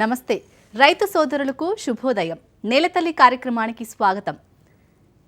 నమస్తే. రైతు సోదరులకు శుభోదయం. నేలతల్లి కార్యక్రమానికి స్వాగతం.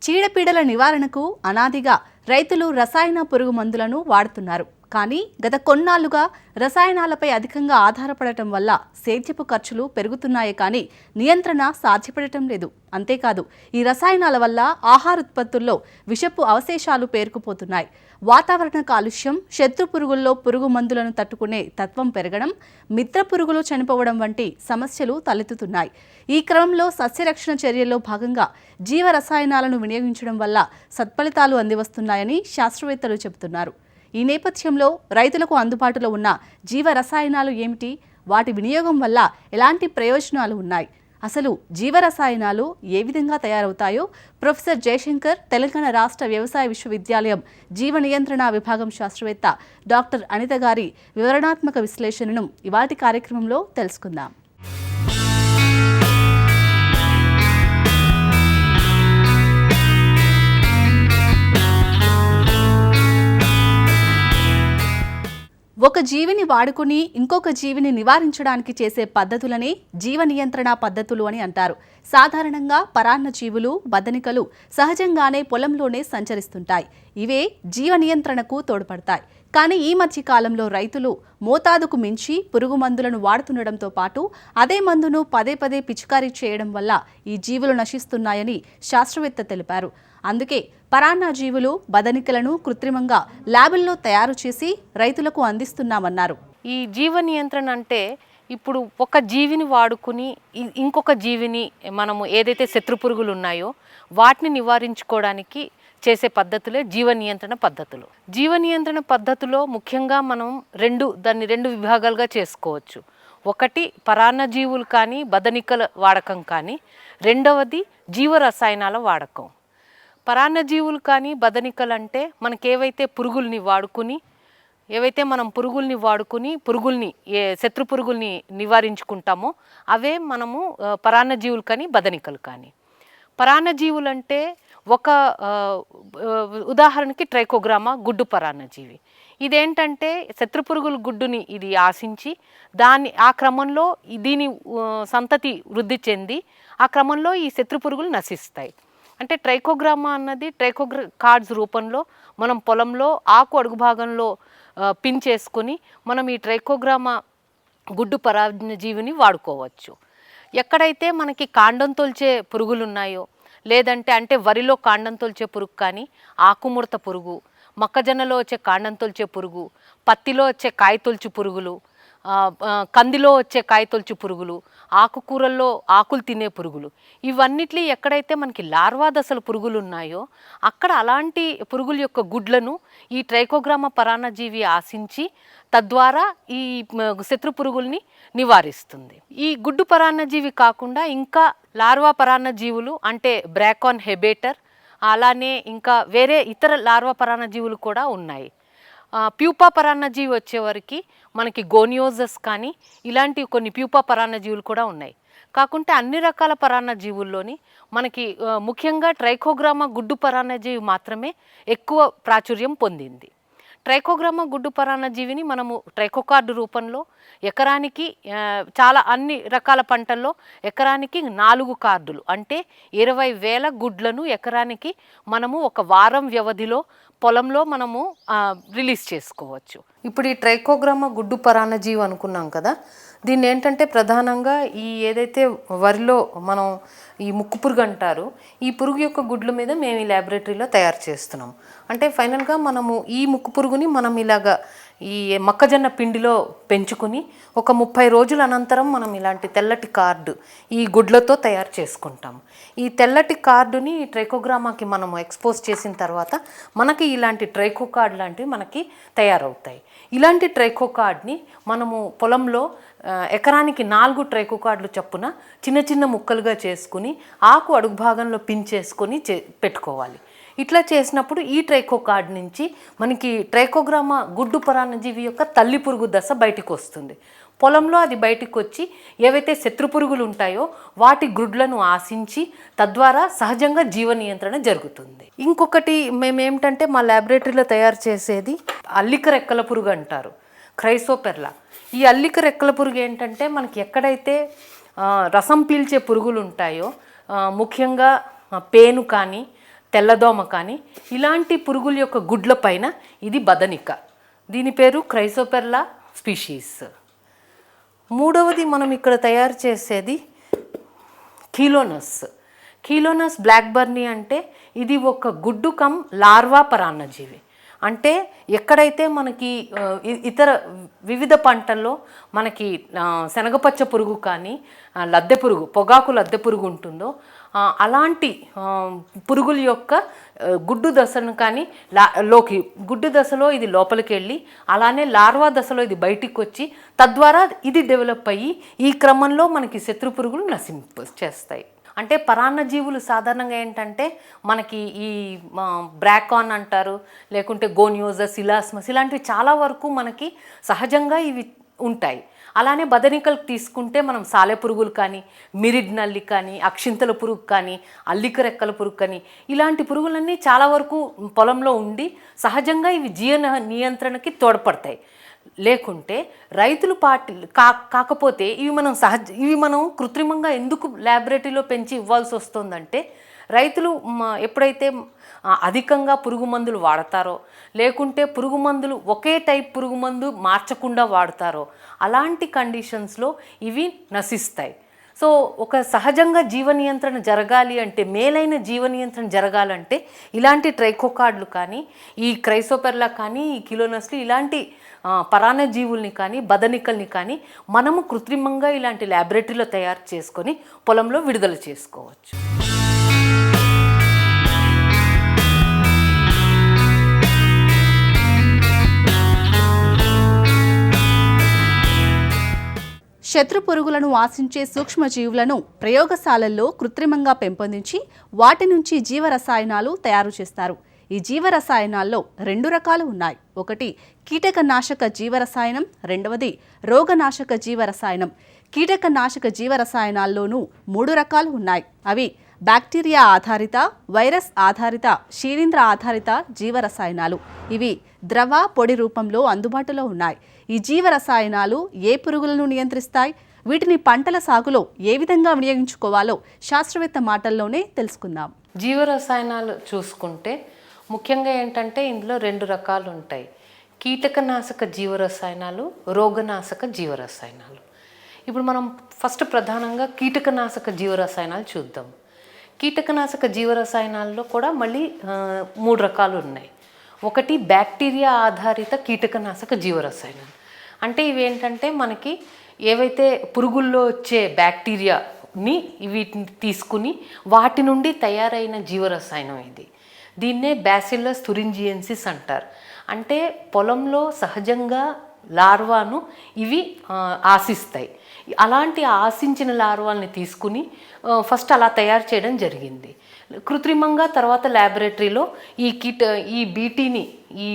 చీడపీడల నివారణకు అనాదిగా రైతులు రసాయన పురుగు మందులను వాడుతున్నారు. కానీ గత కొన్నాళ్ళుగా రసాయనాలపై అధికంగా ఆధారపడటం వల్ల సేద్యపు ఖర్చులు పెరుగుతున్నాయి కానీ నియంత్రణ సాధ్యపడటం లేదు. అంతేకాదు ఈ రసాయనాల వల్ల ఆహార ఉత్పత్తుల్లో విషపు అవశేషాలు పేరుకుపోతున్నాయి. వాతావరణ కాలుష్యం శత్రు పురుగుల్లో పురుగు మందులను తట్టుకునే తత్వం పెరగడం మిత్ర పురుగులు చనిపోవడం వంటి సమస్యలు తలెత్తుతున్నాయి. ఈ క్రమంలో సస్యరక్షణ చర్యల్లో భాగంగా జీవ రసాయనాలను వినియోగించడం వల్ల సత్ఫలితాలు అందివస్తున్నాయని శాస్త్రవేత్తలు చెబుతున్నారు. ఈ నేపథ్యంలో రైతులకు అందుబాటులో ఉన్న జీవ రసాయనాలు ఏమిటి? వాటి వినియోగం వల్ల ఎలాంటి ప్రయోజనాలు ఉన్నాయి? అసలు జీవరసాయనాలు ఏ విధంగా తయారవుతాయో ప్రొఫెసర్ జయశంకర్ తెలంగాణ రాష్ట్ర వ్యవసాయ విశ్వవిద్యాలయం జీవ నియంత్రణ విభాగం శాస్త్రవేత్త డాక్టర్ అనిత గారి వివరణాత్మక విశ్లేషణను ఇవాటి కార్యక్రమంలో తెలుసుకుందాం. ఒక జీవిని వాడుకుని ఇంకొక జీవిని నివారించడానికి చేసే పద్ధతులనే జీవ నియంత్రణ పద్ధతులు అని అంటారు. సాధారణంగా పరాన్న జీవులు బదనికలు సహజంగానే పొలంలోనే సంచరిస్తుంటాయి. ఇవే జీవ నియంత్రణకు తోడ్పడతాయి. కానీ ఈ మధ్య కాలంలో రైతులు మోతాదుకు మించి పురుగు మందులను వాడుతుండడంతో పాటు అదే మందును పదే పదే పిచికారీ చేయడం వల్ల ఈ జీవులు నశిస్తున్నాయని శాస్త్రవేత్త తెలిపారు. అందుకే పరాన్న జీవులు బదనికలను కృత్రిమంగా ల్యాబుల్లో తయారు చేసి రైతులకు అందిస్తున్నామన్నారు. ఈ జీవ నియంత్రణ అంటే ఇప్పుడు ఒక జీవిని వాడుకుని ఇంకొక జీవిని మనము ఏదైతే శత్రు పురుగులు ఉన్నాయో వాటిని నివారించుకోవడానికి చేసే పద్ధతులే జీవ నియంత్రణ పద్ధతులు. జీవ నియంత్రణ పద్ధతిలో ముఖ్యంగా మనం రెండు దాన్ని రెండు విభాగాలుగా చేసుకోవచ్చు. ఒకటి పరాన్న జీవులు కానీ బదనికల వాడకం కానీ. రెండవది జీవ రసాయనాల వాడకం. పరాన్నజీవులు కానీ బదనికలు అంటే మనకేవైతే పురుగుల్ని వాడుకుని ఏవైతే మనం పురుగుల్ని వాడుకుని పురుగుల్ని ఏ శత్రు పురుగుల్ని నివారించుకుంటామో అవే మనము పరాన్నజీవులు కానీ బదనికలు కానీ. పరాన్నజీవులు అంటే ఒక ఉదాహరణకి ట్రైకోగ్రామా గుడ్డు పరాన్నజీవి. ఇదేంటంటే శత్రుపురుగుల గుడ్డుని ఇది ఆశించి దాన్ని ఆ క్రమంలో దీని సంతతి వృద్ధి చెంది ఆ క్రమంలో ఈ శత్రు పురుగులు నశిస్తాయి. అంటే ట్రైకోగ్రామా అన్నది ట్రైకోగ్రా కార్డ్స్ రూపంలో మనం పొలంలో ఆకు అడుగు భాగంలో పిన్ చేసుకొని మనం ఈ ట్రైకోగ్రామా గుడ్డు పరాజీవిని వాడుకోవచ్చు. ఎక్కడైతే మనకి కాండం తొలిచే పురుగులు ఉన్నాయో లేదంటే అంటే వరిలో కాండం తొలిచే పురుగు కానీ ఆకుముడత పురుగు మొక్కజొన్నలో వచ్చే కాండం తొలిచే పురుగు పత్తిలో వచ్చే కాయ తొలిచి పురుగులు కందిలో వచ్చే కాయతొలుచు పురుగులు ఆకుకూరల్లో ఆకులు తినే పురుగులు ఇవన్నిటి ఎక్కడైతే మనకి లార్వా దశల పురుగులు ఉన్నాయో అక్కడ అలాంటి పురుగుల యొక్క గుడ్లను ఈ ట్రైకోగ్రామ పరాణజీవి ఆశించి తద్వారా ఈ శత్రు పురుగుల్ని నివారిస్తుంది. ఈ గుడ్డు పరాన్నజీవి కాకుండా ఇంకా లార్వా పరాన్నజీవులు అంటే బ్రాకాన్ హెబేటర్ అలానే ఇంకా వేరే ఇతర లార్వా పరాన్నజీవులు కూడా ఉన్నాయి. ప్యూపా పరాన్నజీవి వచ్చేవరకు మనకి గోనియోజస్ కానీ ఇలాంటి కొన్ని ప్యూపా పరాన్నజీవులు కూడా ఉన్నాయి. కాకుంటే అన్ని రకాల పరాన్నజీవుల్లోని మనకి ముఖ్యంగా ట్రైకోగ్రామా గుడ్డు పరాన్నజీవి మాత్రమే ఎక్కువ ప్రాచుర్యం పొందింది. ట్రైకోగ్రామా గుడ్డు పరాన్నజీవిని మనము ట్రైకోకార్డు రూపంలో ఎకరానికి చాలా అన్ని రకాల పంటల్లో ఎకరానికి నాలుగు కార్డులు. అంటే ఇరవై వేల గుడ్లను ఎకరానికి మనము ఒక వారం వ్యవధిలో పొలంలో మనము రిలీజ్ చేసుకోవచ్చు. ఇప్పుడు ఈ ట్రైకోగ్రామా గుడ్డు పరాన్నజీవి అనుకున్నాం కదా దీన్ని ఏంటంటే ప్రధానంగా ఈ ఏదైతే వరిలో మనం ఈ ముక్కు పురుగు అంటారు ఈ పురుగు యొక్క గుడ్ల మీద మేము ఈ ల్యాబొరేటరీలో తయారు చేస్తున్నాం. అంటే ఫైనల్గా మనము ఈ ముక్కు పురుగుని మనం ఇలాగా ఈ మొక్కజొన్న పిండిలో పెంచుకుని ఒక ముప్పై రోజుల అనంతరం మనం ఇలాంటి తెల్లటి కార్డు ఈ గుడ్లతో తయారు చేసుకుంటాం. ఈ తెల్లటి కార్డుని ట్రైకోగ్రామాకి మనము ఎక్స్పోజ్ చేసిన తర్వాత మనకి ఇలాంటి ట్రైకో కార్డ్ లాంటివి మనకి తయారవుతాయి. ఇలాంటి ట్రైకో కార్డ్ని మనము పొలంలో ఎకరానికి నాలుగు ట్రైకో కార్డులు చప్పున చిన్న చిన్న ముక్కలుగా చేసుకుని ఆకు అడుగు భాగంలో పించేసుకొని చే పెట్టుకోవాలి. ఇట్లా చేసినప్పుడు ఈ ట్రైకో కార్డ్ నుంచి మనకి ట్రైకోగ్రామా గుడ్డు పరాన్నజీవి యొక్క తల్లి పురుగు దశ బయటకు వస్తుంది. పొలంలో అది బయటికి వచ్చి ఏవైతే శత్రు పురుగులు ఉంటాయో వాటి గుడ్లను ఆశించి తద్వారా సహజంగా జీవ నియంత్రణ జరుగుతుంది. ఇంకొకటి మేమేమిటంటే మా ల్యాబొరేటరీలో తయారు చేసేది అల్లిక రెక్కల పురుగు అంటారు. క్రైసోపెర్లా ఈ అల్లిక రెక్కల పురుగు ఏంటంటే మనకి ఎక్కడైతే రసం పీల్చే పురుగులు ఉంటాయో ముఖ్యంగా పేను కానీ తెల్లదోమ కానీ ఇలాంటి పురుగుల యొక్క గుడ్ల పైన ఇది బదనిక. దీని పేరు క్రైసోపెర్లా స్పీషీస్ మూడవది మనం ఇక్కడ తయారు చేసేది కీలోనస్ కీలోనస్ బ్లాక్ బర్నీ అంటే ఇది ఒక గుడ్డు కమ్ లార్వా పరాన్నజీవి. అంటే ఎక్కడైతే మనకి ఇతర వివిధ పంటల్లో మనకి శనగపచ్చ పురుగు కానీ లద్దె పురుగు పొగాకు లద్దె పురుగు ఉంటుందో అలాంటి పురుగుల యొక్క గుడ్డు దశను కానీ లా లోకి గుడ్డు దశలో ఇది లోపలికి వెళ్ళి అలానే లార్వా దశలో ఇది బయటికి వచ్చి తద్వారా ఇది డెవలప్ అయ్యి ఈ క్రమంలో మనకి శత్రు పురుగులు నశింప చేస్తాయి. అంటే పరాన్న జీవులు సాధారణంగా ఏంటంటే మనకి ఈ బ్రాకాన్ అంటారు లేకుంటే గోనియోజస్ ఇలాస్మస్ ఇలాంటివి చాలా వరకు మనకి సహజంగా ఇవి ఉంటాయి. అలానే బదనికలు తీసుకుంటే మనం సాలె పురుగులు కానీ మిరిడ్ నల్లి కానీ అక్షింతల పురుగు కానీ అల్లిక రెక్కల పురుగు కానీ ఇలాంటి పురుగులన్నీ చాలా వరకు పొలంలో ఉండి సహజంగా ఇవి జీవన నియంత్రణకి తోడ్పడతాయి. లేకుంటే రైతులు పార్టీ కా కాకపోతే ఇవి మనం సహజ ఇవి మనం కృత్రిమంగా ఎందుకు ల్యాబొరేటరీలో పెంచి ఇవ్వాల్సి వస్తుందంటే రైతులు ఎప్పుడైతే అధికంగా పురుగు మందులు వాడతారో లేకుంటే పురుగు మందులు ఒకే టైప్ పురుగు మందు మార్చకుండా వాడతారో అలాంటి కండిషన్స్లో ఇవి నశిస్తాయి. సో ఒక సహజంగా జీవ నియంత్రణ జరగాలి అంటే మేలైన జీవ నియంత్రణ జరగాలంటే ఇలాంటి ట్రైకోకార్డులు కానీ ఈ క్రైసోపెర్లా కానీ ఈ కిలోనస్లు ఇలాంటి పరాణ పరాన్న జీవుల్ని కానీ బదనికల్ని కానీ మనము కృత్రిమంగా ఇలాంటి ల్యాబొరేటరీలో తయారు చేసుకొని పొలంలో విడుదల చేసుకోవచ్చు. శత్రు పురుగులను ఆశించే సూక్ష్మజీవులను ప్రయోగశాలల్లో కృత్రిమంగా పెంపొందించి వాటి నుంచి జీవరసాయనాలు తయారు చేస్తారు. ఈ జీవరసాయనాల్లో రెండు రకాలు ఉన్నాయి. ఒకటి కీటకనాశక జీవరసాయనం. రెండవది రోగనాశక జీవరసాయనం. కీటకనాశక జీవరసాయనాల్లోనూ మూడు రకాలు ఉన్నాయి. అవి బ్యాక్టీరియా ఆధారిత వైరస్ ఆధారిత శీలింద్ర ఆధారిత జీవరసాయనాలు. ఇవి ద్రవ పొడి రూపంలో అందుబాటులో ఉన్నాయి. ఈ జీవరసాయనాలు ఏ పురుగులను నియంత్రిస్తాయి? వీటిని పంటల సాగులో ఏ విధంగా వినియోగించుకోవాలో శాస్త్రవేత్త మాటల్లోనే తెలుసుకుందాం. జీవరసాయనాలు చూసుకుంటే ముఖ్యంగా ఏంటంటే ఇందులో రెండు రకాలు ఉంటాయి కీటకనాశక జీవరసాయనాలు రోగనాశక జీవరసాయనాలు. ఇప్పుడు మనం ఫస్ట్ ప్రధానంగా కీటకనాశక జీవరసాయనాలు చూద్దాం. కీటకనాశక జీవరసాయనాల్లో కూడా మళ్ళీ మూడు రకాలు ఉన్నాయి ఒకటి బ్యాక్టీరియా ఆధారిత కీటకనాశక జీవరసాయనాలు. అంటే ఇవేంటంటే మనకి ఏవైతే పురుగుల్లో వచ్చే బ్యాక్టీరియాని వీటిని తీసుకుని వాటి నుండి తయారైన జీవరసాయనం ఇది. దీన్నే బ్యాసిల్లస్ తురింజియన్సిస్ అంటారు. అంటే పొలంలో సహజంగా లార్వాను ఇవి ఆశిస్తాయి. అలాంటి ఆశించిన లార్వాల్ని తీసుకుని ఫస్ట్ అలా తయారు చేయడం జరిగింది. కృత్రిమంగా తర్వాత ల్యాబొరేటరీలో ఈ కిట్ ఈ బీటీని ఈ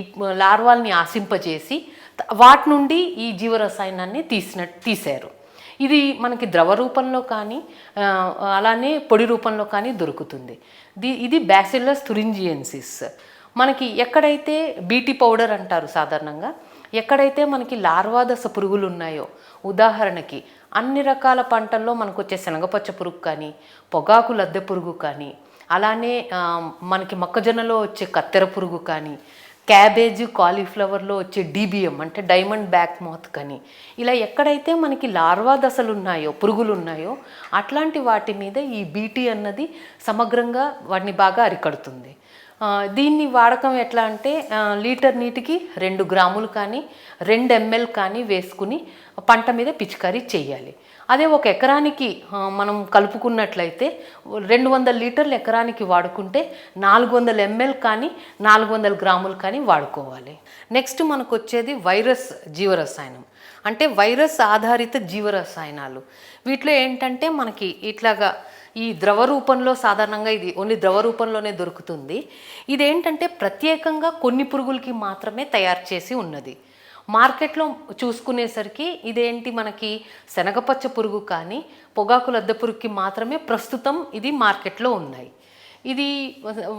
లార్వాల్ని ఆశింపజేసి వాటి నుండి ఈ జీవరసాయనాన్ని తీసిన తీశారు. ఇది మనకి ద్రవ రూపంలో కానీ అలానే పొడి రూపంలో కానీ దొరుకుతుంది. ది ఇది బ్యాసిల్లస్ తురింజియన్సిస్ మనకి ఎక్కడైతే బీటీ పౌడర్ అంటారు సాధారణంగా ఎక్కడైతే మనకి లార్వాదశ పురుగులు ఉన్నాయో ఉదాహరణకి అన్ని రకాల పంటల్లో మనకు వచ్చే శనగపచ్చ పురుగు కానీ పొగాకు లద్దె పురుగు కానీ అలానే మనకి మొక్కజొన్నలో వచ్చే కత్తెర పురుగు కానీ క్యాబేజ్ కాలీఫ్లవర్లో వచ్చే డిబిఎం అంటే డైమండ్ బ్యాక్ మోత్ కానీ. ఇలా ఎక్కడైతే మనకి లార్వా దశలు ఉన్నాయో పురుగులు ఉన్నాయో అట్లాంటి వాటి మీద ఈ బీటీ అన్నది సమగ్రంగా వాటిని బాగా అరికడుతుంది. దీన్ని వాడకం ఎట్లా అంటే లీటర్ నీటికి రెండు గ్రాములు కానీ రెండు ఎంఎల్ కానీ వేసుకుని పంట మీద పిచికారీ చేయాలి. అదే ఒక ఎకరానికి మనం కలుపుకున్నట్లయితే రెండు వందల లీటర్లు ఎకరానికి వాడుకుంటే నాలుగు వందల ఎంఎల్ కానీ నాలుగు వందల గ్రాములు కానీ వాడుకోవాలి. నెక్స్ట్ మనకు వచ్చేది వైరస్ జీవరసాయనం. అంటే వైరస్ ఆధారిత జీవరసాయనాలు. వీటిలో ఏంటంటే మనకి ఇట్లాగా ఈ ద్రవ రూపంలో సాధారణంగా ఇది ఓన్లీ ద్రవ రూపంలోనే దొరుకుతుంది. ఇదేంటంటే ప్రత్యేకంగా కొన్ని పురుగులకి మాత్రమే తయారు చేసి ఉన్నది. మార్కెట్లో చూసుకునేసరికి ఇదేంటి మనకి శనగపచ్చ పురుగు కానీ పొగాకు లద్దె పురుగుకి మాత్రమే ప్రస్తుతం ఇది మార్కెట్లో ఉన్నాయి. ఇది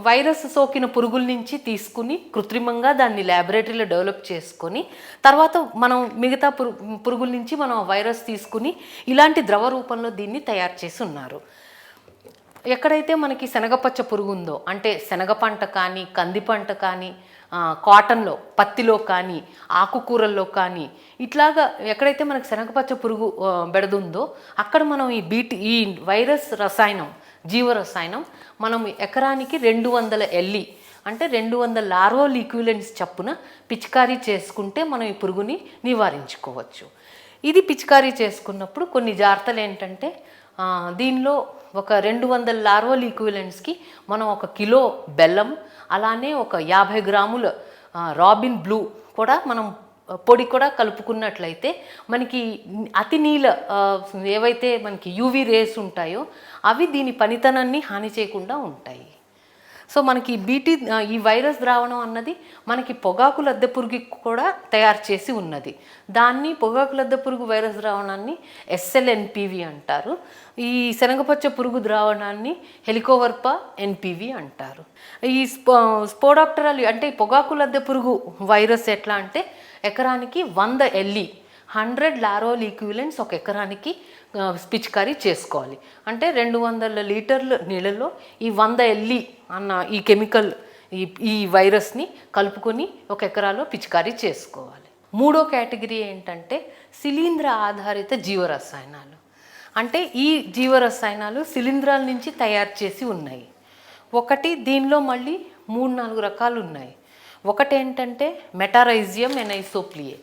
వైరస్ సోకిన పురుగుల నుంచి తీసుకుని కృత్రిమంగా దాన్ని ల్యాబొరేటరీలో డెవలప్ చేసుకొని తర్వాత మనం మిగతా పురు పురుగుల నుంచి మనం వైరస్ తీసుకుని ఇలాంటి ద్రవ రూపంలో దీన్ని తయారు చేసి ఉన్నారు. ఎక్కడైతే మనకి శనగపచ్చ పురుగు ఉందో అంటే శనగ పంట కానీ కంది పంట కానీ కాటన్లో పత్తిలో కానీ ఆకుకూరల్లో కానీ ఇట్లాగా ఎక్కడైతే మనకు శనగపచ్చ పురుగు బెడదుందో అక్కడ మనం ఈ బీటి ఈ వైరస్ రసాయనం జీవ రసాయనం మనం ఎకరానికి రెండు వందల ఎల్లి అంటే రెండు వందల లార్వో ఈక్విలెంట్స్ చప్పున పిచికారీ చేసుకుంటే మనం ఈ పురుగుని నివారించుకోవచ్చు. ఇది పిచికారీ చేసుకున్నప్పుడు కొన్ని జాగ్రత్తలు ఏంటంటే దీనిలో ఒక రెండు వందల లార్వల్ ఈక్విలెంట్స్కి మనం ఒక కిలో బెల్లం అలానే ఒక యాభై గ్రాముల రాబిన్ బ్లూ కూడా మనం పొడి కూడా కలుపుకున్నట్లయితే మనకి అతి నీల ఏవైతే మనకి యూవీ రేస్ ఉంటాయో అవి దీని పనితనాన్ని హాని చేయకుండా ఉంటాయి. సో మనకి బీటీ ఈ వైరస్ ద్రావణం అన్నది మనకి పొగాకు లద్దె పురుగు కూడా తయారు చేసి ఉన్నది. దాన్ని పొగాకు లద్దె పురుగు వైరస్ ద్రావణాన్ని ఎస్ఎల్ఎన్పివి అంటారు. ఈ శనగపచ్చ పురుగు ద్రావణాన్ని హెలికోవర్ప ఎన్పివి అంటారు. ఈ స్పో స్పోడాప్టరాలు అంటే పొగాకు లద్దె పురుగు వైరస్ ఎట్లా అంటే ఎకరానికి వంద ఎల్లి హండ్రెడ్ లారోల్ ఈక్విలెంట్స్ ఒక ఎకరానికి పిచికారీ చేసుకోవాలి. అంటే రెండు వందల లీటర్ల నీళ్ళలో ఈ వంద ఎల్లి అన్న ఈ కెమికల్ ఈ ఈ వైరస్ని కలుపుకొని ఒక ఎకరాలో పిచికారీ చేసుకోవాలి. మూడో కేటగిరీ ఏంటంటే శిలీంధ్ర ఆధారిత జీవరసాయనాలు. అంటే ఈ జీవరసాయనాలు శిలీంధ్రాల నుంచి తయారు చేసి ఉన్నాయి. ఒకటి దీనిలో మళ్ళీ మూడు నాలుగు రకాలు ఉన్నాయి. ఒకటి ఏంటంటే మెటారైజియం ఎనైసోప్లియే.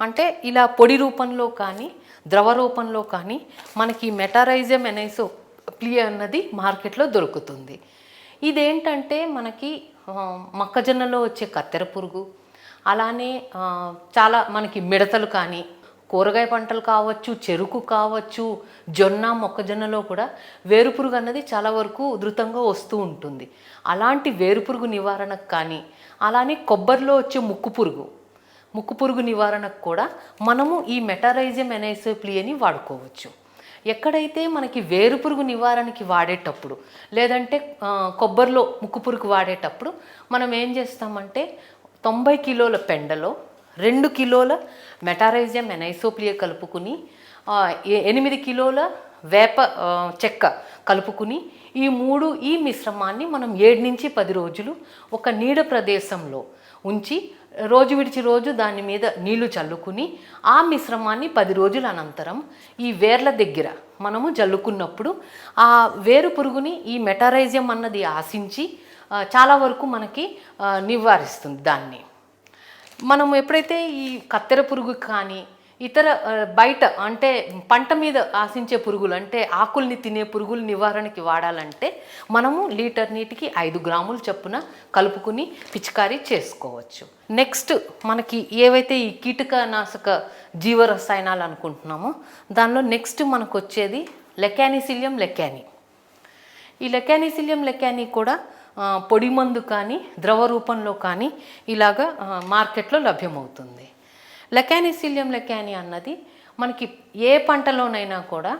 అంటే ఇలా పొడి రూపంలో కానీ ద్రవ రూపంలో కానీ మనకి మెటారైజియం ఎనైసోప్లియే అన్నది మార్కెట్లో దొరుకుతుంది. ఇదేంటంటే మనకి మొక్కజొన్నలో వచ్చే కత్తెర పురుగు అలానే చాలా మనకి మిడతలు కానీ కూరగాయ పంటలు కావచ్చు చెరుకు కావచ్చు జొన్న మొక్కజొన్నలో కూడా వేరుపురుగు అన్నది చాలా వరకు ఉధృతంగా వస్తూ ఉంటుంది. అలాంటి వేరుపురుగు నివారణకు కానీ అలానే కొబ్బరిలో వచ్చే ముక్కు పురుగు ముక్కు పురుగు నివారణకు కూడా మనము ఈ మెటారైజియం ఎనైసోప్లియని వాడుకోవచ్చు. ఎక్కడైతే మనకి వేరుపురుగు నివారణకి వాడేటప్పుడు లేదంటే కొబ్బరిలో ముక్కు పురుగు వాడేటప్పుడు మనం ఏం చేస్తామంటే తొంభై కిలోల పెండలో రెండు కిలోల మెటారైజియం ఎనైసోప్లియ కలుపుకుని ఎనిమిది కిలోల వేప చెక్క కలుపుకుని ఈ మూడు ఈ మిశ్రమాన్ని మనం ఏడు నుంచి పది రోజులు ఒక నీడ ప్రదేశంలో ఉంచి రోజు విడిచి రోజు దాని మీద నీళ్ళు చల్లుకుని ఆ మిశ్రమాన్ని పది రోజుల అనంతరం ఈ వేర్ల దగ్గర మనము జల్లుకున్నప్పుడు ఆ వేరు పురుగుని ఈ మెటారైజియం అన్నది ఆశించి చాలా వరకు మనకి నివారిస్తుంది దాన్ని. మనం ఎప్పుడైతే ఈ కత్తెర పురుగు కానీ ఇతర బయట అంటే పంట మీద ఆశించే పురుగులు అంటే ఆకుల్ని తినే పురుగుల నివారణకి వాడాలంటే మనము లీటర్ నీటికి ఐదు గ్రాములు చొప్పున కలుపుకుని పిచికారీ చేసుకోవచ్చు. నెక్స్ట్ మనకి ఏవైతే ఈ కీటకనాశక జీవరసాయనాలు అనుకుంటున్నామో దానిలో నెక్స్ట్ మనకు వచ్చేది లెకానిసిలియం లెకాని. ఈ లెకానిసిలియం లెకాని కూడా పొడి మందు కానీ ద్రవ రూపంలో కానీ ఇలాగా మార్కెట్లో లభ్యమవుతుంది. లెకానిసిలియం లెకాని అన్నది మనకి ఏ పంటలోనైనా కూడా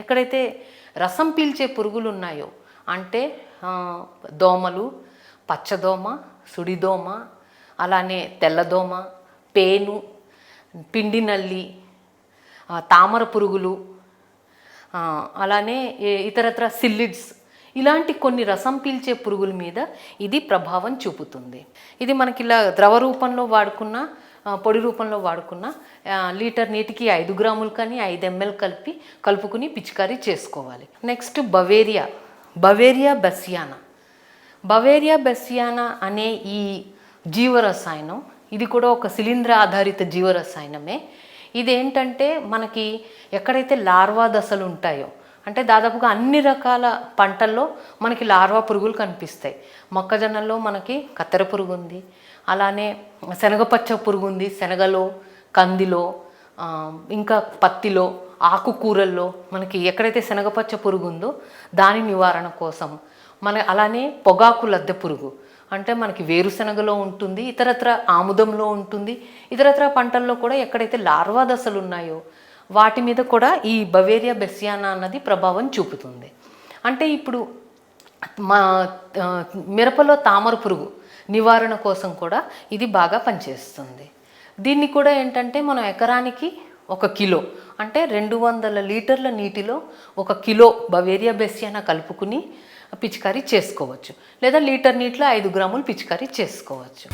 ఎక్కడైతే రసం పీల్చే పురుగులు ఉన్నాయో అంటే దోమలు పచ్చదోమ సుడిదోమ అలానే తెల్లదోమ పేను పిండి నల్లి తామర పురుగులు అలానే ఇతరత్ర సిల్లిడ్స్ ఇలాంటి కొన్ని రసం పీల్చే పురుగుల మీద ఇది ప్రభావం చూపుతుంది. ఇది మనకి ఇలా ద్రవ రూపంలో వాడుకున్న పొడి రూపంలో వాడుకున్న లీటర్ నీటికి ఐదు గ్రాములు కానీ ఐదు ఎంఎల్ కలిపి కలుపుకుని పిచికారీ చేసుకోవాలి. Next Beauveria. Beauveria bassiana. Beauveria bassiana అనే ఈ జీవరసాయనం ఇది కూడా ఒక శిలీంద్ర ఆధారిత జీవరసాయనమే. ఇదేంటంటే మనకి ఎక్కడైతే లార్వా దశలు ఉంటాయో అంటే దాదాపుగా అన్ని రకాల పంటల్లో మనకి లార్వా పురుగులు కనిపిస్తాయి. మొక్కజొన్నలో మనకి కత్తెర పురుగు ఉంది అలానే శనగపచ్చ పురుగు ఉంది శనగలో కందిలో ఇంకా పత్తిలో ఆకుకూరల్లో మనకి ఎక్కడైతే శనగపచ్చ పురుగు ఉందో దాని నివారణ కోసం. మన అలానే పొగాకు లద్దె పురుగు. అంటే మనకి వేరుశనగలో ఉంటుంది ఇతరత్ర ఆముదంలో ఉంటుంది ఇతరత్ర పంటల్లో కూడా ఎక్కడైతే లార్వా దశలు ఉన్నాయో వాటి మీద కూడా ఈ బవేరియా బెస్యానా అన్నది ప్రభావం చూపుతుంది. అంటే ఇప్పుడు మా మిరపలో తామర పురుగు నివారణ కోసం కూడా ఇది బాగా పనిచేస్తుంది. దీన్ని కూడా ఏంటంటే మనం ఎకరానికి ఒక కిలో అంటే రెండు వందల లీటర్ల నీటిలో ఒక కిలో బవేరియా బెసియానా కలుపుకుని పిచికారీ చేసుకోవచ్చు. లేదా లీటర్ నీటిలో ఐదు గ్రాములు పిచికారీ చేసుకోవచ్చు.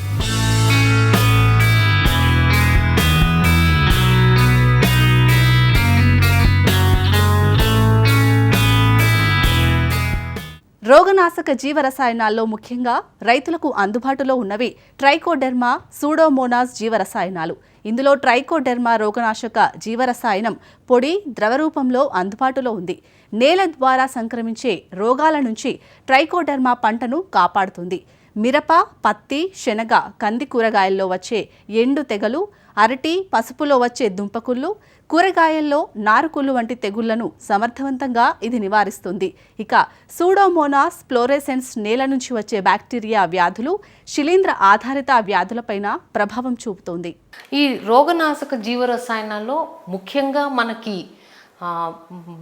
రోగనాశక జీవరసాయనాల్లో ముఖ్యంగా రైతులకు అందుబాటులో ఉన్నవి ట్రైకోడెర్మా సూడోమోనాస్ జీవరసాయనాలు. ఇందులో ట్రైకోడెర్మా రోగనాశక జీవరసాయనం పొడి ద్రవ రూపంలో అందుబాటులో ఉంది. నేల ద్వారా సంక్రమించే రోగాల నుంచి ట్రైకోడెర్మా పంటను కాపాడుతుంది. మిరప పత్తి శనగ కంది కూరగాయల్లో వచ్చే ఎండు తెగలు అరటి పసుపులో వచ్చే దుంపకుళ్ళు కూరగాయల్లో నారుకుళ్ళు వంటి తెగుళ్ళను సమర్థవంతంగా ఇది నివారిస్తుంది. ఇక సూడోమోనాస్ ఫ్లోరెసెన్స్ నేల నుంచి వచ్చే బ్యాక్టీరియా వ్యాధులు శిలీంద్ర ఆధారిత వ్యాధులపైన ప్రభావం చూపుతుంది. ఈ రోగనాశక జీవరసాయనాల్లో ముఖ్యంగా మనకి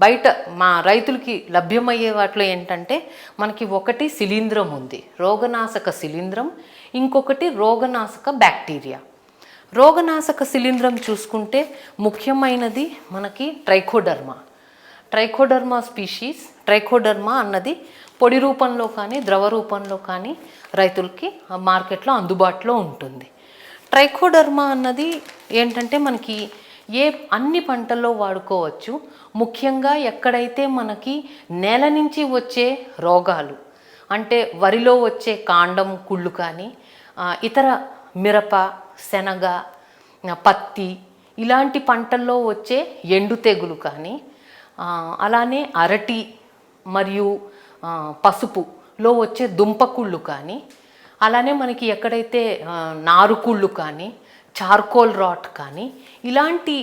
బయట మా రైతులకి లభ్యమయ్యే వాటిలో ఏంటంటే మనకి ఒకటి శిలీంద్రం ఉంది. రోగనాశక శిలీంద్రం ఇంకొకటి రోగనాశక బ్యాక్టీరియా. రోగనాశక శిలీంద్రం చూసుకుంటే ముఖ్యమైనది మనకి ట్రైకోడర్మా. ట్రైకోడర్మా స్పీషీస్ ట్రైకోడర్మా అన్నది పొడి రూపంలో కానీ ద్రవ రూపంలో కానీ రైతులకి మార్కెట్లో అందుబాటులో ఉంటుంది. ట్రైకోడర్మా అన్నది ఏంటంటే మనకి ఏ అన్ని పంటల్లో వాడుకోవచ్చు. ముఖ్యంగా ఎక్కడైతే మనకి నేల నుంచి వచ్చే రోగాలు అంటే వరిలో వచ్చే కాండం కుళ్ళు కానీ ఇతర మిరప శనగ పత్తి ఇలాంటి పంటల్లో వచ్చే ఎండు తెగులు కానీ అలానే అరటి మరియు పసుపులో వచ్చే దుంపకుళ్ళు కానీ అలానే మనకి ఎక్కడైతే నారుకుళ్ళు కానీ చార్కోల్ రాట్ కానీ ఇలాంటి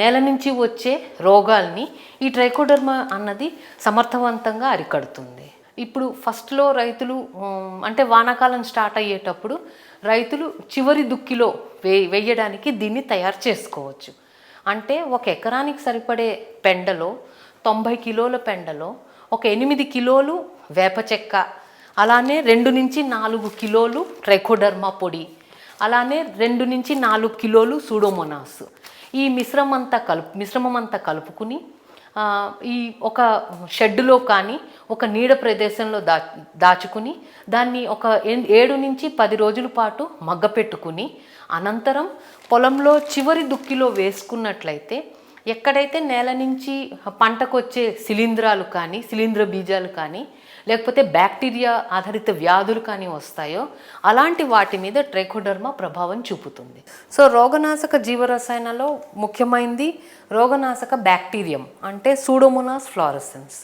నేల నుంచి వచ్చే రోగాల్ని ఈ ట్రైకోడర్మా అన్నది సమర్థవంతంగా అరికడుతుంది. ఇప్పుడు ఫస్ట్లో రైతులు అంటే వానాకాలం స్టార్ట్ అయ్యేటప్పుడు రైతులు చివరి దుక్కిలో వే వేయడానికి దీన్ని తయారు చేసుకోవచ్చు. అంటే ఒక ఎకరానికి సరిపడే పెండలో తొంభై కిలోల పెండలో ఒక ఎనిమిది కిలోలు వేప చెక్క అలానే రెండు నుంచి నాలుగు కిలోలు ట్రైకోడర్మా పొడి అలానే రెండు నుంచి నాలుగు కిలోలు సూడోమోనాస్. ఈ మిశ్రమంతా కలుపు మిశ్రమం అంతా కలుపుకుని ఈ ఒక షెడ్డులో కానీ ఒక నీడ ప్రదేశంలో దా దాచుకుని దాన్ని ఒక ఏడు నుంచి పది రోజుల పాటు మగ్గపెట్టుకుని అనంతరం పొలంలో చివరి దుక్కిలో వేసుకున్నట్లయితే ఎక్కడైతే నేల నుంచి పంటకు వచ్చే శిలీంధ్రాలు కానీ శిలీంధ్ర బీజాలు కానీ లేకపోతే బ్యాక్టీరియా ఆధారిత వ్యాధులు కానీ వస్తాయో అలాంటి వాటి మీద ట్రైకోడర్మా ప్రభావం చూపుతుంది. సో రోగనాశక జీవరసాయనాలో ముఖ్యమైనది రోగనాశక బ్యాక్టీరియం అంటే సూడోమోనాస్ ఫ్లోరసెన్స్.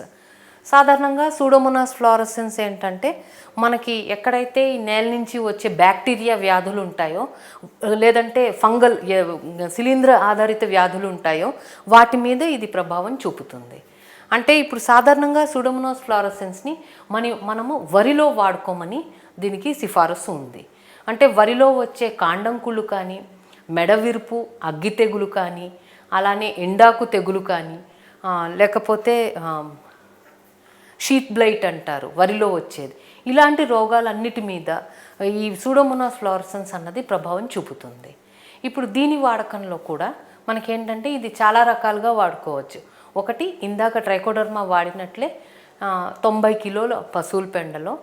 సాధారణంగా సూడోమోనాస్ ఫ్లోరసెన్స్ ఏంటంటే మనకి ఎక్కడైతే ఈ నేల నుంచి వచ్చే బ్యాక్టీరియా వ్యాధులు ఉంటాయో లేదంటే ఫంగల్ శిలీంద్ర శిలీంధ్ర ఆధారిత వ్యాధులు ఉంటాయో వాటి మీద ఇది ప్రభావం చూపుతుంది. అంటే ఇప్పుడు సాధారణంగా సూడోమోనాస్ ఫ్లారసెన్స్ని మన మనము వరిలో వాడుకోమని దీనికి సిఫారసు ఉంది. అంటే వరిలో వచ్చే కాండం కుళ్ళు కానీ మెడవిరుపు అగ్గి తెగులు కానీ అలానే ఎండాకు తెగులు కానీ లేకపోతే షీట్ షీత్ బ్లైట్ అంటారు వరిలో వచ్చేది. ఇలాంటి రోగాలన్నిటి మీద ఈ సూడోమోనాస్ ఫ్లోరసెన్స్ అన్నది ప్రభావం చూపుతుంది. ఇప్పుడు దీని వాడకంలో కూడా మనకేంటంటే ఇది చాలా రకాలుగా వాడుకోవచ్చు. ఒకటి ఇందాక ట్రైకోడర్మా వాడినట్లే తొంభై కిలోల పశువుల పెండలో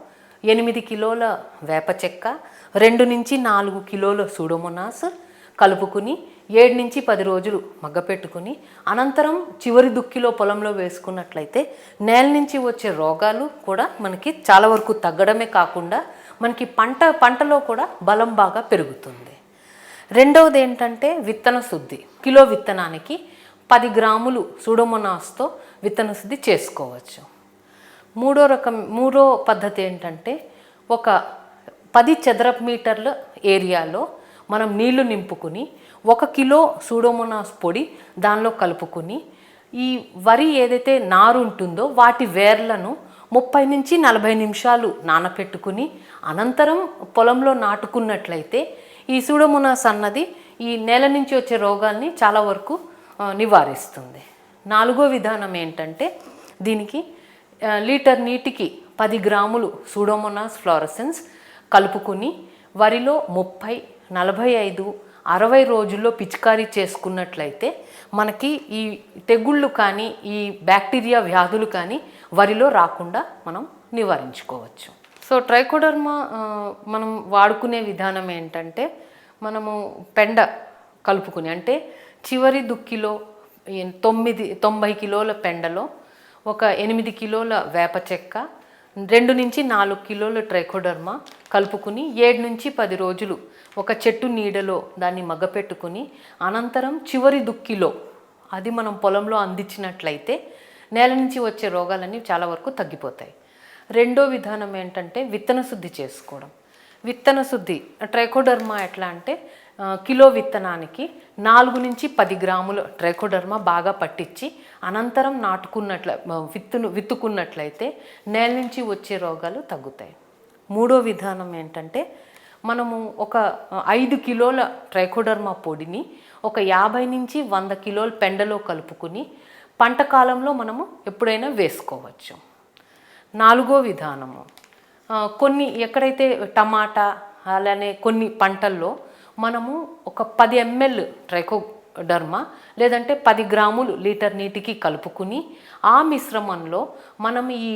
ఎనిమిది కిలోల వేప చెక్క రెండు నుంచి నాలుగు కిలోల సూడోమోనాస్ కలుపుకుని ఏడు నుంచి పది రోజులు మగ్గపెట్టుకుని అనంతరం చివరి దుక్కిలో పొలంలో వేసుకున్నట్లయితే నేల నుంచి వచ్చే రోగాలు కూడా మనకి చాలా వరకు తగ్గడమే కాకుండా మనకి పంట పంటలో కూడా బలం బాగా పెరుగుతుంది. రెండవది ఏంటంటే విత్తన శుద్ధి. కిలో విత్తనానికి పది గ్రాములు సూడోమోనాస్తో విత్తన శుద్ధి చేసుకోవచ్చు. మూడో రకం మూడో పద్ధతి ఏంటంటే ఒక పది చదరపు మీటర్ల ఏరియాలో మనం నీళ్ళు నింపుకుని ఒక కిలో సూడోమోనాస్ పొడి దానిలో కలుపుకుని ఈ వరి ఏదైతే నారు ఉంటుందో వాటి వేర్లను ముప్పై నుంచి నలభై నిమిషాలు నానపెట్టుకుని అనంతరం పొలంలో నాటుకున్నట్లయితే ఈ సూడోమోనాస్ అన్నది ఈ నేల నుంచి వచ్చే రోగాల్ని చాలా వరకు నివారిస్తుంది. నాలుగో విధానం ఏంటంటే దీనికి లీటర్ నీటికి పది గ్రాములు సూడోమోనాస్ ఫ్లోరసెన్స్ కలుపుకుని వరిలో ముప్పై నలభై ఐదు అరవై రోజుల్లో పిచికారీ చేసుకున్నట్లయితే మనకి ఈ తెగుళ్ళు కానీ ఈ బ్యాక్టీరియా వ్యాధులు కానీ వరిలో రాకుండా మనం నివారించుకోవచ్చు. సో ట్రైకోడర్మా మనం వాడుకునే విధానం ఏంటంటే మనము పెండ కలుపుకుని అంటే చివరి దుక్కిలో తొమ్మిది తొంభై కిలోల పెండలో ఒక ఎనిమిది కిలోల వేప చెక్క రెండు నుంచి నాలుగు కిలోల ట్రైకోడర్మా కలుపుకుని ఏడు నుంచి పది రోజులు ఒక చెట్టు నీడలో దాన్ని మగపెట్టుకుని అనంతరం చివరి దుక్కిలో అది మనం పొలంలో అందించినట్లయితే నేల నుంచి వచ్చే రోగాలన్నీ చాలా వరకు తగ్గిపోతాయి. రెండో విధానం ఏంటంటే విత్తన శుద్ధి చేసుకోవడం. విత్తన శుద్ధి ట్రైకోడర్మా ఎట్లా అంటే కిలో విత్తనానికి నాలుగు నుంచి పది గ్రాముల ట్రైకోడర్మా బాగా పట్టించి అనంతరం నాటుకున్నట్ల విత్తును విత్తుకున్నట్లయితే నేల నుంచి వచ్చే రోగాలు తగ్గుతాయి. మూడో విధానం ఏంటంటే మనము ఒక ఐదు కిలోల ట్రైకోడర్మా పొడిని ఒక యాభై నుంచి వంద కిలోల పెండలో కలుపుకుని పంట కాలంలో మనము ఎప్పుడైనా వేసుకోవచ్చు. నాలుగో విధానము కొన్ని ఎక్కడైతే టమాటా అలానే కొన్ని పంటల్లో మనము ఒక పది ఎంఎల్ ట్రైకోడర్మా లేదంటే పది గ్రాములు లీటర్ నీటికి కలుపుకుని ఆ మిశ్రమంలో మనం ఈ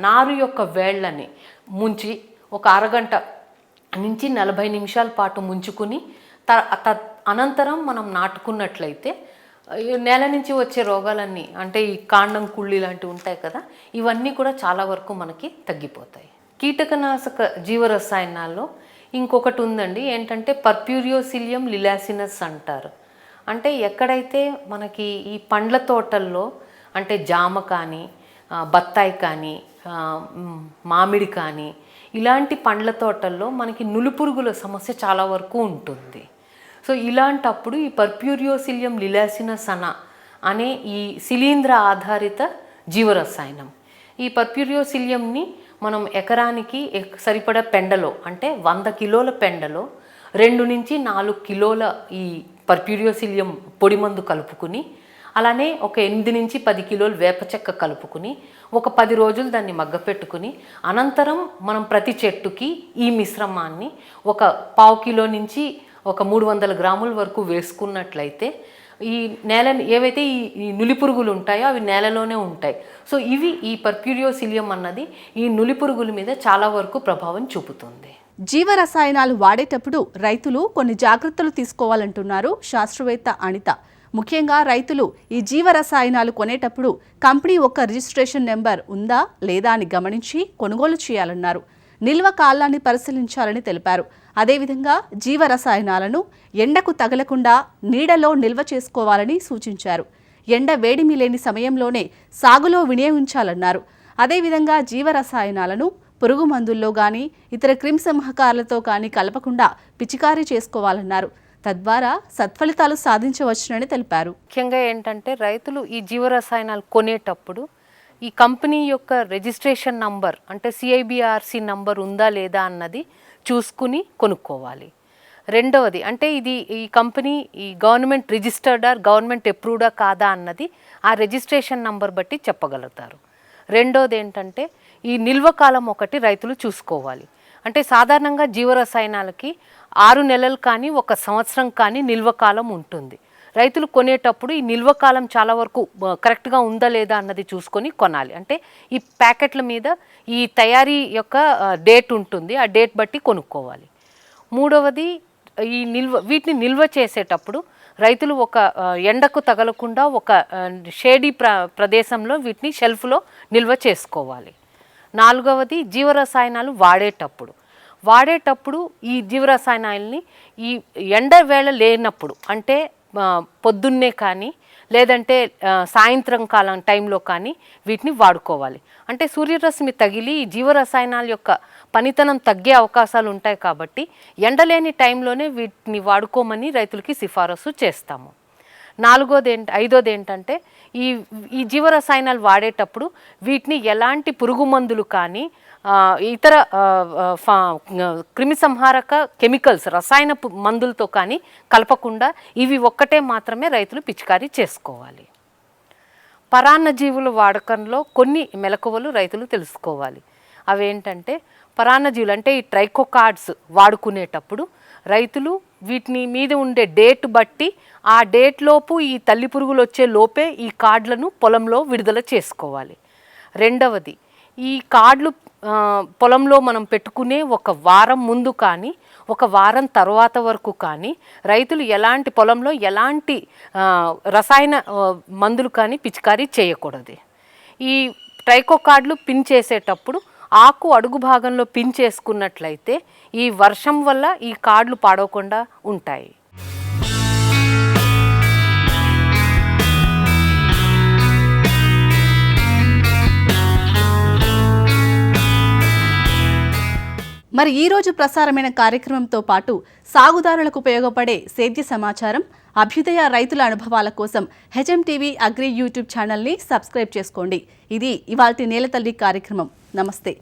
నారు యొక్క వేళ్ళని ముంచి ఒక అరగంట నుంచి నలభై నిమిషాల పాటు ముంచుకుని త త- అనంతరం మనం నాటుకున్నట్లయితే ఈ నేల నుంచి వచ్చే రోగాలన్నీ అంటే ఈ కాండం కుళ్ళి లాంటివి ఉంటాయి కదా ఇవన్నీ కూడా చాలా వరకు మనకి తగ్గిపోతాయి. కీటకనాశక జీవరసాయనాల్లో ఇంకొకటి ఉందండి ఏంటంటే పర్ప్యూరియోసిలియం లిలాసినస్ అంటారు. అంటే ఎక్కడైతే మనకి ఈ పండ్ల తోటల్లో అంటే జామ కానీ బత్తాయి కానీ మామిడి కానీ ఇలాంటి పండ్ల తోటల్లో మనకి నులుపురుగుల సమస్య చాలా వరకు ఉంటుంది. సో ఇలాంటప్పుడు ఈ పర్ప్యూరియోసిలియం లిలాసినస్ అన అనే ఈ శిలీంద్ర ఆధారిత జీవరసాయనం. ఈ పర్ప్యూరియోసిలియంని మనం ఎకరానికి సరిపడ సరిపడా పెండలో అంటే వంద కిలోల పెండలో రెండు నుంచి నాలుగు కిలోల ఈ పర్ప్యూరియోసిలియం పొడి మందు కలుపుకుని అలానే ఒక ఎనిమిది నుంచి పది కిలోలు వేప చెక్క కలుపుకుని ఒక పది రోజులు దాన్ని మగ్గపెట్టుకుని అనంతరం మనం ప్రతి చెట్టుకి ఈ మిశ్రమాన్ని ఒక పావు కిలో నుంచి ఒక మూడు వందల గ్రాముల వరకు వేసుకున్నట్లయితే ఈ నేల ఏవైతే ఈ నులిపురుగులు ఉంటాయో అవి నేలలోనే ఉంటాయి. సో ఇవి ఈ పర్క్యూరియోసిలియం అన్నది ఈ నులిపురుగుల మీద చాలా వరకు ప్రభావం చూపుతుంది. జీవరసాయనాలు వాడేటప్పుడు రైతులు కొన్ని జాగ్రత్తలు తీసుకోవాలంటున్నారు శాస్త్రవేత్త అనిత. ముఖ్యంగా రైతులు ఈ జీవరసాయనాలు కొనేటప్పుడు కంపెనీ ఒక రిజిస్ట్రేషన్ నెంబర్ ఉందా లేదా అని గమనించి కొనుగోలు చేయాలన్నారు. నిల్వ కాలాన్ని పరిశీలించాలని తెలిపారు. అదేవిధంగా జీవరసాయనాలను ఎండకు తగలకుండా నీడలో నిల్వ చేసుకోవాలని సూచించారు. ఎండ వేడిమి లేని సమయంలోనే సాగులో వినియోగించాలన్నారు. అదేవిధంగా జీవరసాయనాలను పురుగు మందుల్లో కానీ ఇతర క్రిమిసంహకారాలతో కానీ కలపకుండా పిచికారీ చేసుకోవాలన్నారు. తద్వారా సత్ఫలితాలు సాధించవచ్చునని తెలిపారు. ముఖ్యంగా ఏంటంటే రైతులు ఈ జీవరసాయనాలు కొనేటప్పుడు ఈ కంపెనీ యొక్క రిజిస్ట్రేషన్ నంబర్ అంటే సిఐబిఆర్సి నంబర్ ఉందా లేదా అన్నది చూసుకుని కొనుక్కోవాలి. రెండవది అంటే ఇది ఈ కంపెనీ ఈ గవర్నమెంట్ రిజిస్టర్డా గవర్నమెంట్ అప్రూవ్డా కాదా అన్నది ఆ రిజిస్ట్రేషన్ నంబర్ బట్టి చెప్పగలుగుతారు. రెండోది ఏంటంటే ఈ నిల్వ కాలం ఒకటి రైతులు చూసుకోవాలి. అంటే సాధారణంగా జీవరసాయనాలకి ఆరు నెలలు కానీ ఒక సంవత్సరం కానీ నిల్వ కాలం ఉంటుంది. రైతులు కొనేటప్పుడు ఈ నిల్వ కాలం చాలా వరకు కరెక్ట్గా ఉందా లేదా అన్నది చూసుకొని కొనాలి. అంటే ఈ ప్యాకెట్ల మీద ఈ తయారీ యొక్క డేట్ ఉంటుంది. ఆ డేట్ బట్టి కొనుక్కోవాలి. మూడవది ఈ నిల్వ వీటిని నిల్వ చేసేటప్పుడు రైతులు ఒక ఎండకు తగలకుండా ఒక షేడీ ప్ర ప్రదేశంలో వీటిని షెల్ఫ్లో నిల్వ చేసుకోవాలి. నాలుగవది జీవరసాయనాలు వాడేటప్పుడు. వాడేటప్పుడు ఈ జీవరసాయనాలని ఈ ఎండ వేళ లేనప్పుడు అంటే పొద్దున్నే కానీ లేదంటే సాయంత్రం కాలం టైంలో కానీ వీటిని వాడుకోవాలి. అంటే సూర్యరశ్మి తగిలి ఈ జీవరసాయనాల యొక్క పనితనం తగ్గే అవకాశాలు ఉంటాయి కాబట్టి ఎండలేని టైంలోనే వీటిని వాడుకోమని రైతులకి సిఫారసు చేస్తాము. నాలుగోది ఏంటి ఐదోది ఏంటంటే ఈ ఈ జీవరసాయనాలు వాడేటప్పుడు వీటిని ఎలాంటి పురుగు మందులు కానీ ఇతర ఫా- క్రిమి సంహారక కెమికల్స్ రసాయన పు- మందులతో కానీ కలపకుండా ఇవి ఒక్కటే మాత్రమే రైతులు పిచికారీ చేసుకోవాలి. పరాన్న జీవుల వాడకంలో కొన్ని మెలకువలు రైతులు తెలుసుకోవాలి. అవేంటంటే పరాన్నజీవులు అంటే ఈ ట్రైకోకార్డ్స్ వాడుకునేటప్పుడు రైతులు వీటిని మీద ఉండే డేట్ బట్టి ఆ డేట్ లోపు ఈ తల్లి పురుగులు వచ్చే లోపే ఈ కార్డులను పొలంలో విడుదల చేసుకోవాలి. రెండవది ఈ కార్డులు పొలంలో మనం పెట్టుకునే ఒక వారం ముందు కానీ ఒక వారం తర్వాత వరకు కానీ రైతులు ఎలాంటి పొలంలో ఎలాంటి రసాయన మందులు కానీ పిచికారీ చేయకూడదు. ఈ ట్రైకో కార్డులు పిన్ చేసేటప్పుడు ఆకు అడుగు భాగంలో పిన్ చేసుకున్నట్లయితే ఈ వర్షం వల్ల ఈ కార్డులు పాడవకుండా ఉంటాయి. మరి ఈరోజు ప్రసారమైన కార్యక్రమంతో పాటు సాగుదారులకు ఉపయోగపడే సేద్య సమాచారం అభ్యుదయ రైతుల అనుభవాల కోసం హెచ్ఎం టీవీ అగ్రి యూట్యూబ్ ఛానల్ని సబ్స్క్రైబ్ చేసుకోండి. ఇది ఇవాల్టి నేలతల్లి కార్యక్రమం. నమస్తే.